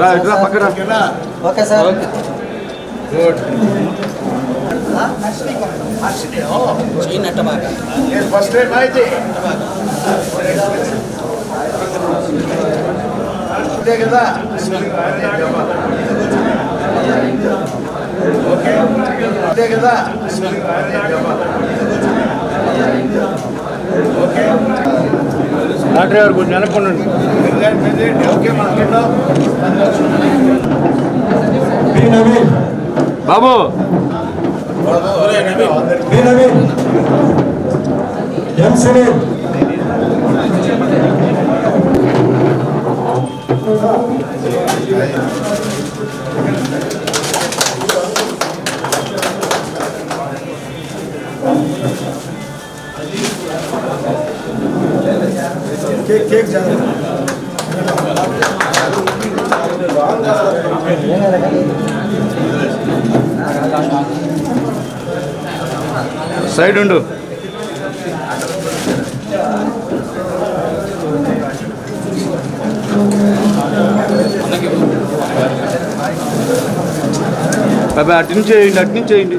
రా ఇట్రా పక్కన ఓకే సార్. బాగా. ఫస్ట్ టైం అయితే అంతే కదా. అంతే కదా. ఓకే. డాక్టర్ గారు కొంచెం వెనక్కుండండి. బాబు. బి ఎం సునీల్ సైడ్ ఉండు. అటు నుంచి చేయండి అటు నుంచి చేయండి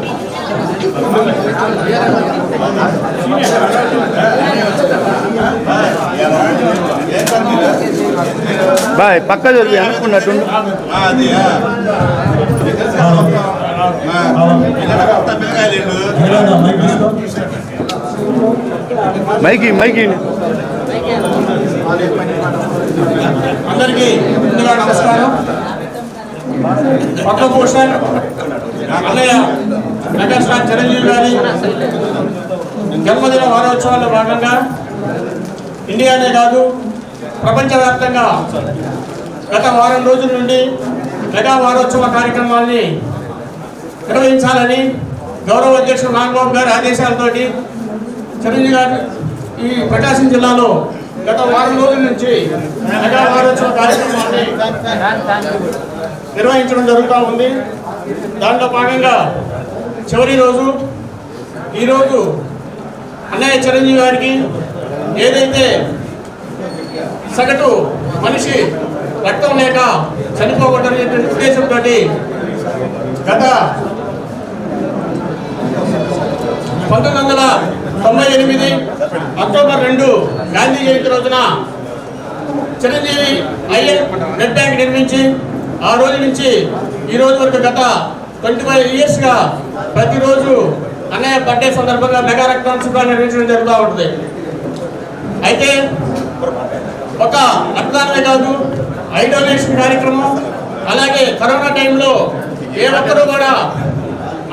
బాయ్ పక్క జరిగి అనుకున్నట్టు మైకి మైకి. అందరికీ ముందుగా నమస్కారం. పోషన్ అన్నయ్య. మెగాస్టార్ చిరంజీవి గారి జన్మదిన వారోత్సవాల్లో భాగంగా ఇండియానే కాదు ప్రపంచవ్యాప్తంగా గత వారం రోజుల నుండి మెగా వారోత్సవ కార్యక్రమాల్ని నిర్వహించాలని గౌరవ అధ్యక్షుడు నాగబాబు గారి ఆదేశాలతోటి చిరంజీవి గారు ఈ ప్రకాశం జిల్లాలో గత వారం రోజుల నుంచి మెగా వారోత్సవ కార్యక్రమాన్ని నిర్వహించడం జరుగుతూ ఉంది. దాంట్లో భాగంగా చివరి రోజు ఈరోజు అన్నయ్య చిరంజీవి గారికి ఏదైతే సగటు మనిషి రక్తం లేక చనిపోకూడదనేటువంటి ఉద్దేశంతో గత పంతొమ్మిది వందల తొంభై ఎనిమిది అక్టోబర్ రెండు గాంధీ జయంతి రోజున చిరంజీవి ఐఎన్ నెట్ బ్యాంక్ నిర్మించి ఆ రోజు నుంచి ఈ రోజు వరకు గత ట్వంటీ ఫైవ్ ఇయర్స్గా ప్రతిరోజు అన్నయ్య బర్త్డే సందర్భంగా మెగా రక్తదాన నిర్వహించడం జరుగుతూ ఉంటుంది. అయితే ఒక రక్తదానమే కాదు ఐడోనేషన్ కార్యక్రమం అలాగే కరోనా టైంలో ఏ ఒక్కరూ కూడా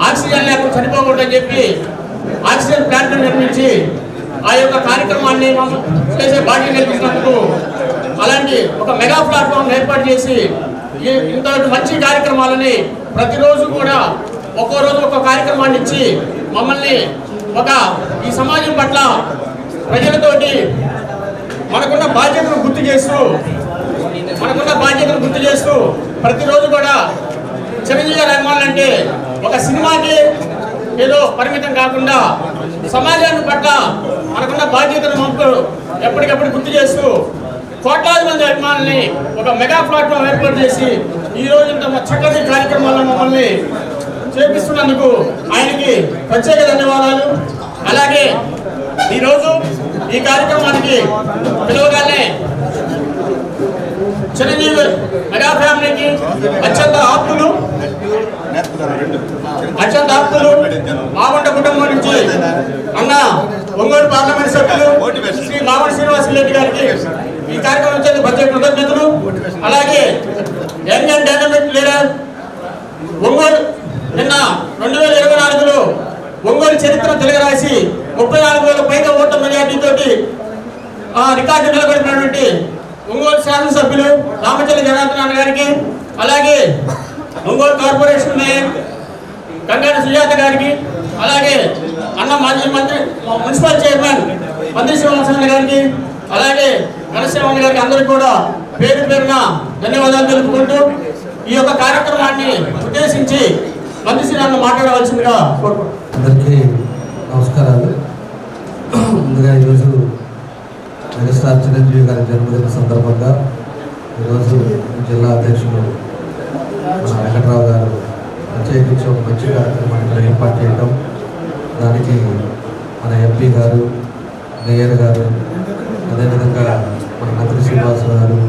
ఆక్సిజన్ లేకుండా చనిపోకూడదని చెప్పి ఆక్సిజన్ ప్లాంట్ నిర్మించి ఆ యొక్క కార్యక్రమాన్ని మనం చేసే బాధ్యత కల్పించినందుకు అలాంటి ఒక మెగా ప్లాట్ఫామ్ ఏర్పాటు చేసి ఇంత మంచి కార్యక్రమాలని ప్రతిరోజు కూడా ఒక్కో రోజు ఒక్కో కార్యక్రమాన్ని ఇచ్చి మమ్మల్ని ఒక ఈ సమాజం పట్ల ప్రజలతోటి మనకున్న బాధ్యతను గుర్తు చేస్తూ మనకున్న బాధ్యతను గుర్తు చేస్తూ ప్రతిరోజు కూడా చిరంజీవి గారి అంటే ఒక సినిమాకి ఏదో పరిమితం కాకుండా సమాజాన్ని పట్ల మనకున్న బాధ్యతను మనకు ఎప్పటికప్పుడు గుర్తు చేస్తూ కోట్లాది మంది అభిమానుల్ని ఒక మెగా ప్లాట్ఫామ్ ఏర్పాటు చేసి ఈ రోజు ఇంత చక్కటి కార్యక్రమాల్లో మమ్మల్ని చేపిస్తున్నందుకు ఆయనకి ప్రత్యేక ధన్యవాదాలు. అలాగే ఈరోజు ఈ కార్యక్రమానికి పిలవగానే చిరంజీవి మెగా ఫ్యామిలీకి అత్యంత ఆప్తులు అత్యంత ఆప్తులు మాగుంట కుటుంబం నుంచి అన్న ఒంగోలు పార్లమెంట్ సభ్యులు శ్రీ మాగుంట శ్రీనివాస రెడ్డి గారికి ఈ కార్యక్రమం వచ్చేది ప్రత్యేక కృతజ్ఞతలు. అలాగే young and dynamic leader Ongole నిన్న రెండు వేల ఇరవై నాలుగులో ఒంగోలు చరిత్ర తెలియరాసి ముప్పై నాలుగు వేల పైగా ఓట్ల మెజార్టీతో ఆ రికార్డు నిలబడినటువంటి ఒంగోలు శాసనసభ్యులు రామచంద్ర జనార్దన్ గారికి అలాగే ఒంగోలు కార్పొరేషన్ మేయర్ గంగాన సుజాత గారికి అలాగే అన్న మాజీ మంత్రి మున్సిపల్ చైర్మన్ మంత్రి శ్రీనివాసరావు గారికి అలాగే నరసింహన్ గారికి అందరికీ కూడా పేరు పేరున ధన్యవాదాలు తెలుపుకుంటూ ఈ యొక్క కార్యక్రమాన్ని ఉద్దేశించి స్పందించి నన్ను మాట్లాడవలసిందిగా అందరికీ నమస్కారాలు. ముందుగా ఈరోజు మెగాస్టార్ చిరంజీవి గారి జన్మదిన సందర్భంగా ఈరోజు జిల్లా అధ్యక్షుడు మన వెంకట్రావు గారు ప్రత్యేకించి ఒక మంచి కార్యక్రమాన్ని ఇక్కడ ఏర్పాటు చేయడం దానికి మన ఎంపీ గారు మేయర్ గారు అదేవిధంగా మన మంత్రి శ్రీనివాస్ గారు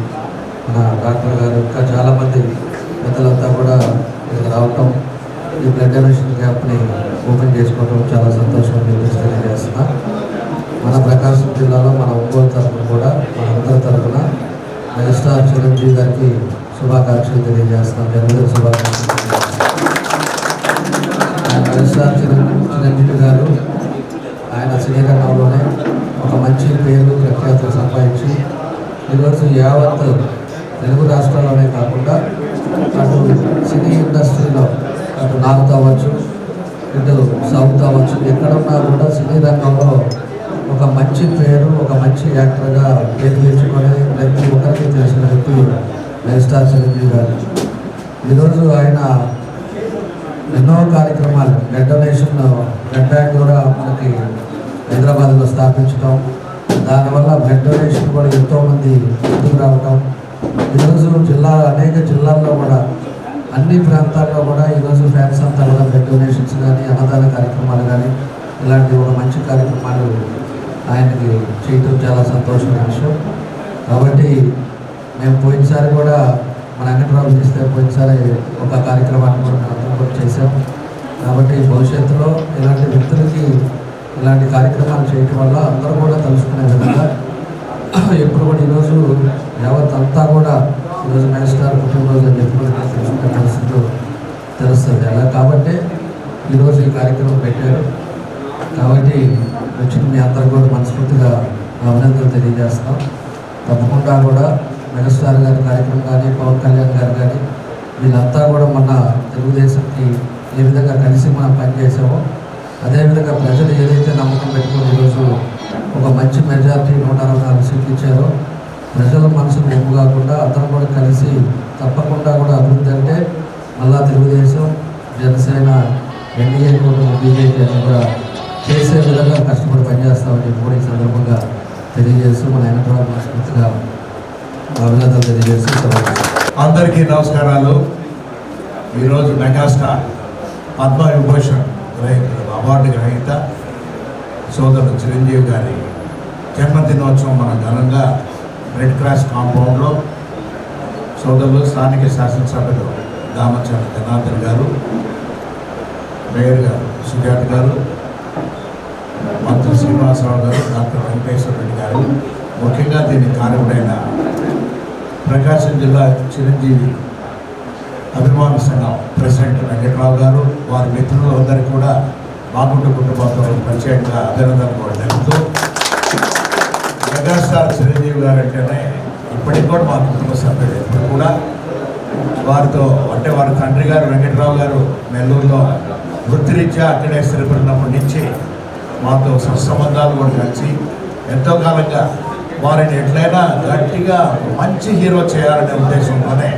మన డాక్టర్ గారు ఇంకా చాలామంది పెద్దలంతా కూడా రావటం ఈ బ్లడ్ డొనేషన్ క్యాంప్ని ఓపెన్ చేసుకోవడం చాలా సంతోషంగా తెలియజేస్తున్నా. మన ప్రకాశం జిల్లాలో మన ఒంగోలు తరఫున కూడా మనందరి తరఫున మెగాస్టార్ చిరంజీవి గారికి శుభాకాంక్షలు తెలియజేస్తున్నాం. జన్మదిన శుభాకాంక్షలు మెగాస్టార్ చిరంజీవి చిరంజీవి గారు ఆయన సినీ రంగంలోనే ఒక మంచి పేరు ప్రఖ్యాతులు సంపాదించి ఈరోజు యావత్ తెలుగు రాష్ట్రాల్లోనే కాకుండా అటు సినీ ఇండస్ట్రీలో అటు నాకు కావచ్చు ఇటు సౌత్ కావచ్చు ఎక్కడున్నా కూడా సినీ రంగంలో ఒక మంచి పేరు ఒక మంచి యాక్టర్గా పేరు తెచ్చుకొని ప్రతి ఒక్కరికి తెలిసిన వ్యక్తి మెగాస్టార్ చిరంజీవి గారు. ఈరోజు ఆయన ఎన్నో కార్యక్రమాలు బ్లడ్ డొనేషన్ బ్లడ్ బ్యాంక్ కూడా మనకి హైదరాబాద్లో స్థాపించడం దానివల్ల బ్లడ్ డొనేషన్ కూడా ఎంతోమంది ముందుకు రావటం. ఈరోజు జిల్లా అనేక జిల్లాల్లో కూడా అన్ని ప్రాంతాల్లో కూడా ఈరోజు ఫ్యాన్స్ అంతా కూడా బ్లడ్ డొనేషన్స్ కానీ అన్నదాన కార్యక్రమాలు కానీ ఇలాంటి ఒక మంచి కార్యక్రమాలు ఆయనకి చేయటం చాలా సంతోషమైన విషయం. కాబట్టి మేము పోయినసారి కూడా మన వెంకటరావు చేస్తే పోయినసారి ఒక కార్యక్రమాన్ని కూడా మేము కూడా చేసాం కాబట్టి భవిష్యత్తులో ఇలాంటి వ్యక్తులకి ఇలాంటి కార్యక్రమాలు చేయటం వల్ల అందరూ కూడా తెలుసుకునే విధంగా ఎప్పుడు కూడా ఈరోజు యావత్ అంతా కూడా ఈరోజు మెగాస్టార్ పుట్టినరోజు అని చెప్పి పరిస్థితులు తెలుస్తుంది. అలా కాబట్టి ఈరోజు ఈ కార్యక్రమం పెట్టారు. కాబట్టి వచ్చిన మీ అందరూ కూడా మనస్ఫూర్తిగా అభినందనలు తెలియజేస్తాం. తప్పకుండా కూడా మెగాస్టార్ గారి కార్యక్రమం కానీ పవన్ కళ్యాణ్ గారు కానీ వీళ్ళంతా కూడా మన తెలుగుదేశంకి ఏ విధంగా కలిసి మనం పనిచేసామో అదేవిధంగా ప్రజలు ఏదైతే నమ్మకం పెట్టుకుని ఈరోజు ఒక మంచి మెజార్టీ నూట అరవై నాలుగు సీట్లు ఇచ్చారో ప్రజల మనసును ఒప్పు కాకుండా అందరం కూడా కలిసి తప్పకుండా కూడా అభివృద్ధి అంటే మళ్ళా తెలుగుదేశం జనసేన ఎన్డీఏ కూడా బీజేపీ అని కూడా చేసే విధంగా కష్టపడి పనిచేస్తామని చెప్పి కూడా ఈ సందర్భంగా తెలియజేస్తూ మన వెంకటరావు మనస్ఫూర్తిగా అభినందనలు తెలియజేస్తూ అందరికీ నమస్కారాలు. ఈరోజు మెగాస్టార్ పద్మ విభూషణ్ గ్రహీత అవార్డు గ్రహీత సోదరుడు చిరంజీవి గారి జన్మదినోత్సవం మన ఘనంగా రెడ్ క్రాస్ కాంపౌండ్లో సోదరులు స్థానిక శాసనసభ్యులు దామచంద్ర జనార్దన్ గారు మేయర్ గారు సుజాత గారు మంత్రి శ్రీనివాసరావు గారు డాక్టర్ వెంకటేశ్వర రెడ్డి గారు. ముఖ్యంగా దీని కారకుడైన ప్రకాశం జిల్లా చిరంజీవి అభిమాన సంఘం ప్రెసిడెంట్ వెంకట్రావు గారు వారి మిత్రులు అందరికీ కూడా బాగుంటు కుటుంబంతో ప్రత్యేకంగా అభినందనలు కూడా జరుగుతూ మెగాస్టార్ చిరంజీవి గారు అంటేనే ఇప్పటికి కూడా మా కుటుంబ సభ్యులు ఇప్పుడు కూడా వారితో అంటే వారి తండ్రి గారు వెంకట్రావు గారు నెల్లూరులో వృత్తిరీత్యా అక్కడే స్థిరపడినప్పటి నుంచి మాతో సత్సంబంధాలు కూడా కలిసి ఎంతో కాలంగా వారిని ఎట్లయినా గట్టిగా మంచి హీరో చేయాలనే ఉద్దేశంతోనే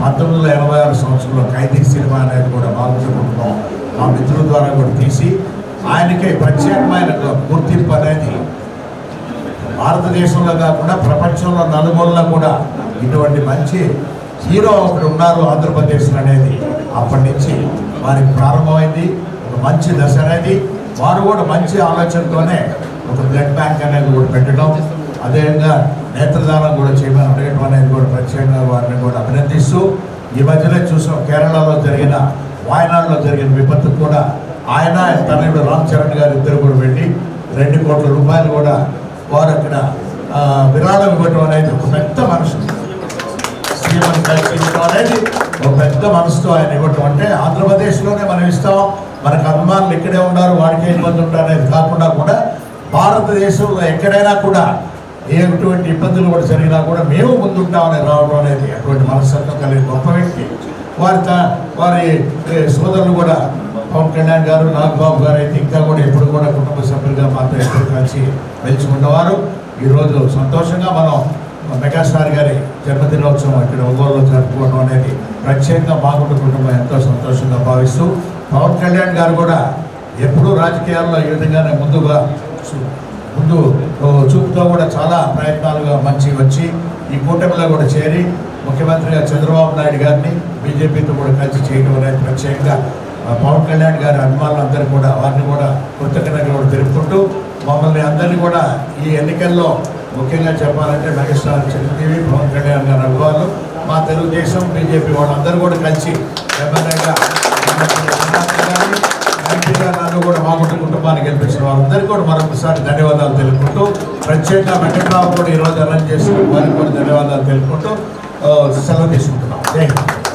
పంతొమ్మిది వందల ఎనభై ఆరు సంవత్సరంలో ఖైదీ సినిమా అనేది కూడా బాగుంటుకుంటున్నాం మా మిత్రుల ద్వారా కూడా తీసి ఆయనకి ప్రత్యేకమైన గుర్తింపు అనేది భారతదేశంలో కాకుండా ప్రపంచంలో నలుమూలలా కూడా ఇటువంటి మంచి హీరో ఒకడు ఉన్నారు ఆంధ్రప్రదేశ్లో అనేది. అప్పటి నుంచి వారికి ప్రారంభమైంది. ఒక మంచి దశ అనేది. వారు కూడా మంచి ఆలోచనతోనే ఒక బ్లడ్ బ్యాంక్ అనేది కూడా పెట్టడం. అదేవిధంగా నేత్రదానం కూడా చేయమని అడగడం అనేది కూడా ప్రత్యేకంగా వారిని కూడా అభినందిస్తూ ఈ మధ్యలో చూసాం కేరళలో జరిగిన వాయనాడులో జరిగిన విపత్తు కూడా ఆయన ఆయన తనయుడు రామ్ చరణ్ గారు ఇద్దరు కూడా వెళ్ళి రెండు కోట్ల రూపాయలు కూడా వారు అక్కడ విరాళం ఇవ్వటం అనేది ఒక పెద్ద మనసు. శ్రీమతి కలిసి ఇవ్వటం అనేది ఒక పెద్ద మనసుతో ఆయన ఇవ్వటం అంటే ఆంధ్రప్రదేశ్లోనే మనం ఇస్తాం. మనకు అభిమానులు ఇక్కడే ఉన్నారు వాడికే ఇబ్బంది ఉంటారు అనేది కాకుండా కూడా భారతదేశంలో ఎక్కడైనా కూడా ఎటువంటి ఇబ్బందులు కూడా జరిగినా కూడా మేము ముందుంటామని రావడం అనేది అటువంటి మనస్తత్వం కలిగిన గొప్ప వ్యక్తి. వారి వారి సోదరులు కూడా పవన్ కళ్యాణ్ గారు నాగబాబు గారు అయితే ఇంకా కూడా ఎప్పుడు కూడా కుటుంబ సభ్యులుగా మాతో ఎప్పుడు కలిసి వెలిచి ఉన్నవారు ఈరోజు సంతోషంగా మనం మెగాస్టార్ గారి జన్మదినోత్సవం ఇక్కడ ఒంగోలులో జరుపుకోవడం అనేది ప్రత్యేకంగా మాగుంట కుటుంబం ఎంతో సంతోషంగా భావిస్తూ పవన్ కళ్యాణ్ గారు కూడా ఎప్పుడూ రాజకీయాల్లో ఈ విధంగానే ముందుగా ముందు చూపుతో కూడా చాలా ప్రయత్నాలుగా మంచి వచ్చి ఈ కూటమిలో కూడా చేరి ముఖ్యమంత్రిగా చంద్రబాబు నాయుడు గారిని బీజేపీతో కూడా కలిసి చేయడం అనేది ప్రత్యేకంగా పవన్ కళ్యాణ్ గారి అభిమానులందరూ కూడా వారిని కూడా కృతజ్ఞతలు కూడా తెలుపుకుంటూ మమ్మల్ని అందరినీ కూడా ఈ ఎన్నికల్లో ముఖ్యంగా చెప్పాలంటే మెగాస్టార్ చిరంజీవి పవన్ కళ్యాణ్ గారి అభిమానులు మా తెలుగుదేశం బీజేపీ వాళ్ళందరూ కూడా కలిసి ఎమ్మెల్యేగా నన్ను కూడా మా కుటుంబ కుటుంబాన్ని గెలిపించిన వాళ్ళందరికీ కూడా మరొకసారి ధన్యవాదాలు తెలుపుకుంటూ ప్రత్యేక వెంకట్రావు కూడా ఈరోజు అరెంజ్ చేసిన వారికి కూడా ధన్యవాదాలు తెలుపుకుంటూ సెలవు తీసుకుంటున్నాం. జై హింద్.